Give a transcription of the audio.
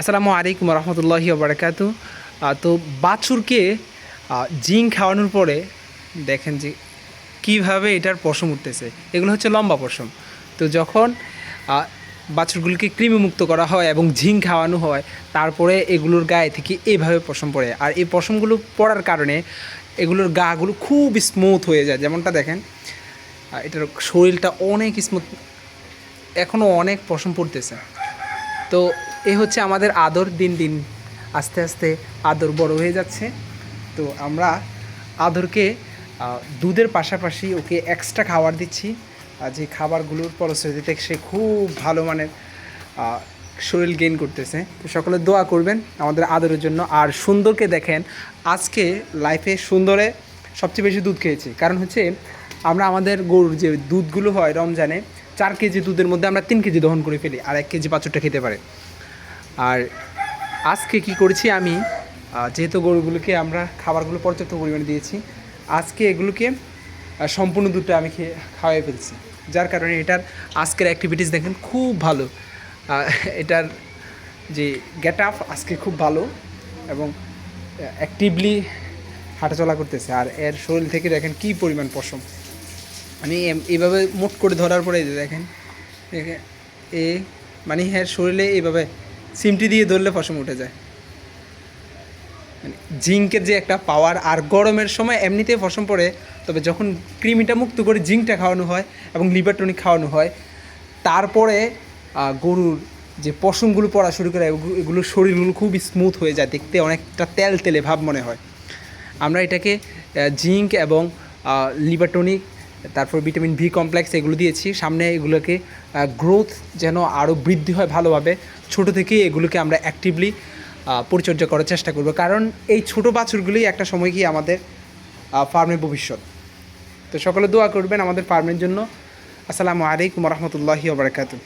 আসসালামু আলাইকুম রহমতুল্লাহি বারাকাতু তো বাছুরকে জিঙ্ক খাওয়ানোর পরে দেখেন যে কীভাবে এটার পশম উঠতেছে। এগুলো হচ্ছে লম্বা পশম। তো যখন বাছুরগুলিকে কৃমিমুক্ত করা হয় এবং ঝিঙ্ক খাওয়ানো হয়, তারপরে এগুলোর গায়ে থেকে এইভাবে পশম পড়ে। আর এই পশমগুলো পড়ার কারণে এগুলোর গাগুলো খুব স্মুথ হয়ে যায়। যেমনটা দেখেন এটার শরীরটা অনেক স্মুথ এখনও অনেক পশম পড়তেছে। তো এ হচ্ছে আমাদের আদর দিন দিন। আস্তে আস্তে আদর বড় হয়ে যাচ্ছে। তো আমরা আদরকে দুধের পাশাপাশি ওকে এক্সট্রা খাবার দিচ্ছি। আর যে খাবারগুলোর ফলশ্রুতিতে সে খুব ভালো মানের শরীর গেইন করতেছে। তো সকলে দোয়া করবেন আমাদের আদরের জন্য। আর সুন্দরকে দেখেন, আজকে লাইফে সুন্দরে সবচেয়ে বেশি দুধ খেয়েছি। কারণ হচ্ছে আমরা আমাদের গরুর যে দুধগুলো হয় রমজানে চার কেজি দুধের মধ্যে আমরা তিন কেজি দহন করে ফেলি, আর এক কেজি বাছুরটা খেতে পারে। আর আজকে কি করেছি আমি? যেহেতু গরুগুলোকে আমরা খাবারগুলো পর্যাপ্ত পরিমাণে দিয়েছি, আজকে এগুলোকে সম্পূর্ণ দুধটা আমি খেয়ে খাওয়াই ফেলছি। যার কারণে এটার আজকের অ্যাক্টিভিটিস দেখেন খুব ভালো। এটার যে গেট আপ আজকে খুব ভালো এবং অ্যাক্টিভলি হাঁটাচলা করতেছে। আর এর শরীর থেকে দেখেন কী পরিমাণ পশম। এম- এইভাবে মোট করে ধরার পরে দেখেন এ মানে হ্যাঁ শরীরে এইভাবে সিমটি দিয়ে ধরলে পশম উঠে যায়। মানে জিঙ্কের যে একটা পাওয়ার আর গরমের সময় এমনিতেই ফসম পড়ে, তবে যখন ক্রিমিটা মুক্ত করে জিঙ্কটা খাওয়ানো হয় এবং লিভার টনিক খাওয়ানো হয়, তারপরে গরুর যে পশমগুলো পড়া শুরু করে, এগু- এগুলো শরীরগুলো খুব স্মুথ হয়ে যায়, দেখতে অনেকটা তেল তেলে ভাব মনে হয়। আমরা এটাকে জিঙ্ক এবং লিভার টনিক তারপর ভিটামিন ভি কমপ্লেক্স এগুলো দিয়েছি। সামনে এগুলোকে গ্রোথ যেন আরও বৃদ্ধি হয় ভালোভাবে, ছোটো থেকেই এগুলোকে আমরা অ্যাক্টিভলি পরিচর্যা করার চেষ্টা করব। কারণ এই ছোটো বাছুরগুলোই একটা সময় গিয়ে আমাদের ফার্মের ভবিষ্যৎ। তো সকলে দোয়া করবেন আমাদের ফার্মের জন্য। আসসালামু আলাইকুম রহমতুল্লাহি ওবরাকাতু